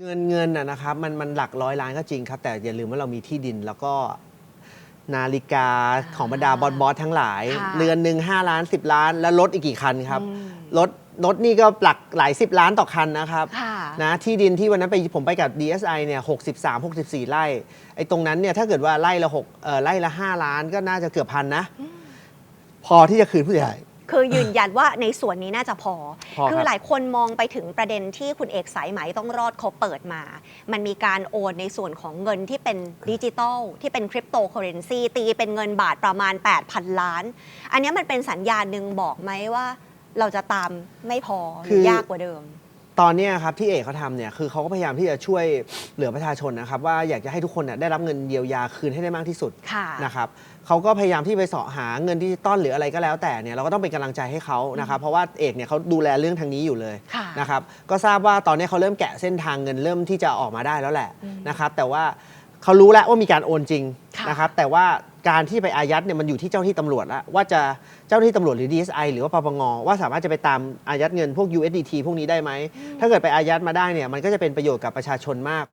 เงินเงินน่ะนะครับมันมันหลักร้อยล้านก็จริงครับ แต่อย่าลืมว่าเรามีที่ดินแล้วก็นาฬิกาของบรรดาบอสบอสทั้งหลาย ค่ะ เรือนหนึ่ง5ล้าน 10 ล้าน แล้วรถอีกกี่คันครับอืมรถรถนี่ก็หลักหลายสิบล้านต่อคันนะครับ ค่ะ นะที่ดินที่วันนั้นไปผมไปกับ DSI เนี่ย63 64 ไร่ไอ้ตรงนั้นเนี่ยถ้าเกิดว่าไร่ละหกเอ่อไร่ละ 5 ล้านก็น่าจะเกือบพันนะ พอที่จะคืนผู้เสียหาย คือยืนยันว่าในส่วนนี้น่าจะพอ พอครับคือหลายคนมองไปถึงประเด็นที่คุณเอกสายไหมต้องรอดเขาเปิดมา มันมีการโอนในส่วนของเงินที่เป็นดิจิตอลที่เป็นคริปโตเคอเรนซีตีเป็นเงินบาทประมาณ 8,000 ล้าน อันเนี้ยมันเป็นสัญญาณหนึ่งบอกไหมว่า เราจะตามไม่พอหคืรืออ ยากกว่าเดิม ตอนเนี้ยครับที่เอกเขาทำเนี่ยคือเขาก็พยายามที่จะช่วยเหลือประชาชนนะครับ ว่าอยากจะให้ทุกคนเนี่ยได้รับเงินเยียวยาคืนให้ได้มากที่สุดค่ะ นะครับเขาก็พยายามที่ไปเสาะหาเงินดิจิตอลหรืออะไรก็แล้วแต่เนี่ยเราก็ต้องเป็นกำลังใจให้เขานะครับเพราะว่าเอกเนี่ยเขาดูแลเรื่องทางนี้อยู่เลยค่ะ นะครับก็ทราบว่าตอนนี้เขาเริ่มแกะเส้นทางเงินเริ่มที่จะออกมาได้แล้วแหละอืมนะครับแต่ว่าเขารู้แล้วว่ามีการโอนจริง ค่ะ นะครับแต่ว่าการที่ไปอายัดเนี่ยมันอยู่ที่เจ้าที่ตำรวจแล้วว่าจะเจ้าหน้าที่ตำรวจหรือ DSI หรือว่าปปงว่าสามารถจะไปตามอายัดเงินพวก USDT พวกนี้ได้ไหมถ้าเกิดไปอายัดมาได้เนี่ยมันก็จะเป็นประโยชน์กับประชาชนมาก